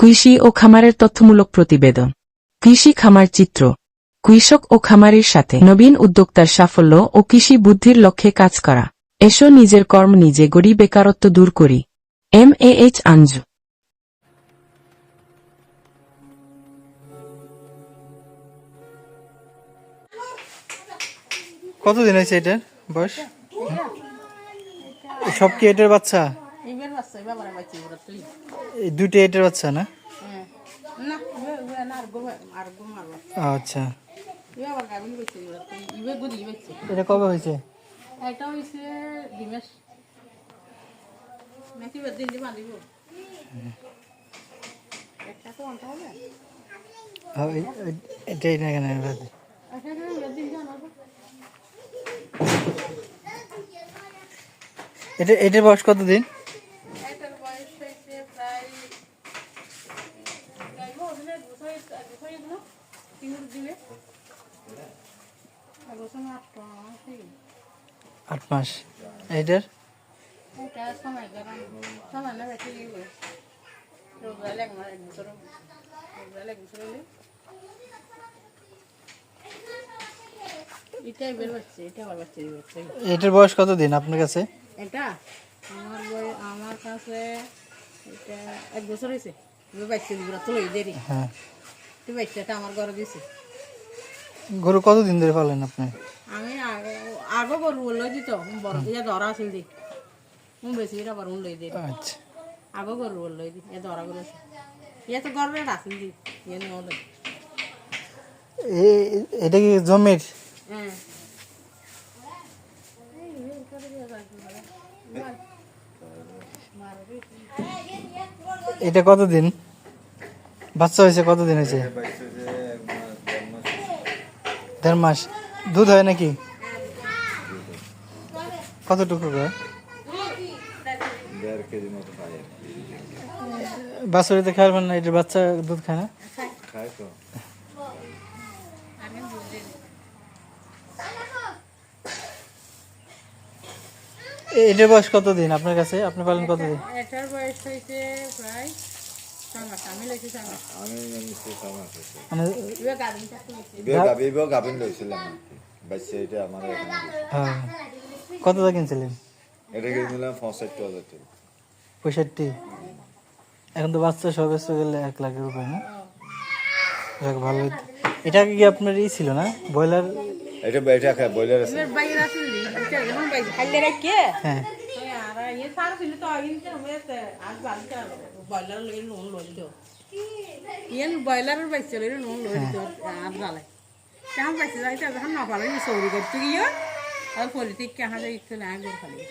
কৃষি ও খামারের তথ্যমূলক প্রতিবেদন। কৃষি খামার চিত্র। কৃষক ও খামারের সাথে নবীন উদ্যোক্তার সাফল্য ও কৃষি বুদ্ধির লক্ষ্যে কাজ করা। এসো নিজের কর্ম নিজে গড়ি বেকারত্ব দূর করি। M A H Anju. কতদিন হয়েছে এটার বয়স? সব কি এটার বাচ্চা? দুটো এটার বাচ্চা না আচ্ছা এটা কবে হয়েছে এটা নাকি দিন দিবা দিব একটা তো আনতে হবে এই- এই- এটাই না কেন এটা এটার বয়স কতদিন এটার বয়স হয়েছে প্রায় গাইব ওখানে এগুলো দিবে বছর আট মাস আট মাস। এইটার? এটা সময় গেলাম সময় না বেশি রোজগার এক মাস এক বছর রোজগার এক বছর হলে। এটাই বের এটা আবার বাচ্চা এটার বয়স কত দিন আপনার কাছে? এটা? আমার বই আমার কাছে এটা এক বছর হয়েছে। তো দেরি। হ্যাঁ। আমার ঘরে দিছে। গরু কতদিন ধরে পালেন আপনি? আমি আগে গরু লই দিত বড় ইয়া ধরা আছিল দি বেশি এটা বড় লই দিই। আচ্ছা। আগে গরু লই দি ইয়া ধরা গরু ইয়া তো গরু রাখিল দি ইয়া নিয়ে লই এ- এটা কি জমির? হ্যাঁ। এটা কতদিন? বাচ্চা হয়েছে, কতদিন হয়েছে? দেড় মাস। দুধ হয় নাকি? কতটুকু বাছুরিতে খাওয়াবেন না এটা বাচ্চা দুধ খায় না? এটার বয়স কতদিন আপনার কাছে? আপনি পালেন কতদিন? এটার বয়স হয়েছে প্রায় কত কিনছিলেন এটা কিনছিলাম পঁয়ষট্টি হাজার টাকা পঁয়ষট্টি এখন তো বাচ্চা সব এসে গেলে এক লাখের উপরে না যাক ভালো এটা কি আপনার ই ছিল না ব্রয়লার এটা এটা খায় বইলার আছে হ্যাঁ বয়লার লই নুন লই দিও। ইয়েন বয়লারের বাইছে লই নুন লই দিও আর জালে কেমন বাইছে যাইতে যখন না পারে সৌরি করতে গিয়ে। আর পলিটিক কেহা যাই না গিয়ে খালি।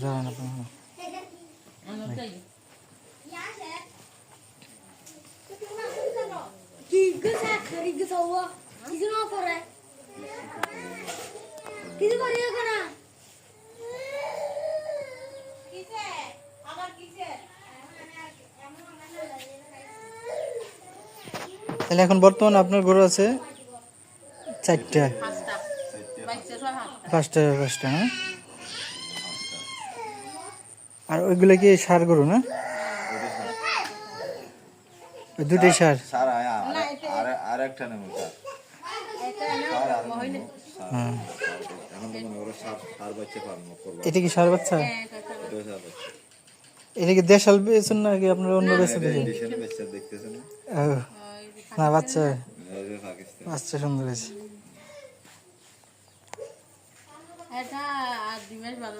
জানেন আপনি। আমার তাই Giga säker, giga sova. Giga nå for det. Giga তাহলে এখন বর্তমানে আপনার গরু আছে চারটা। পাঁচটা পাঁচটা হ্যাঁ? আর ওইগুলো কি সার গরু না? ওই দুটোই সার? সার আর আর একটা এটা না হইলে হ্যাঁ বাচ্চা এটা কি সার বাচ্চা? এটা সার বাচ্চা। এটা কি দেশাল বেছেন নাকি আপনার অন্য বেছে দিয়েছেন না বাচ্চা। বাচ্চা সুন্দর আছে এটা আর দুই মাস বাদ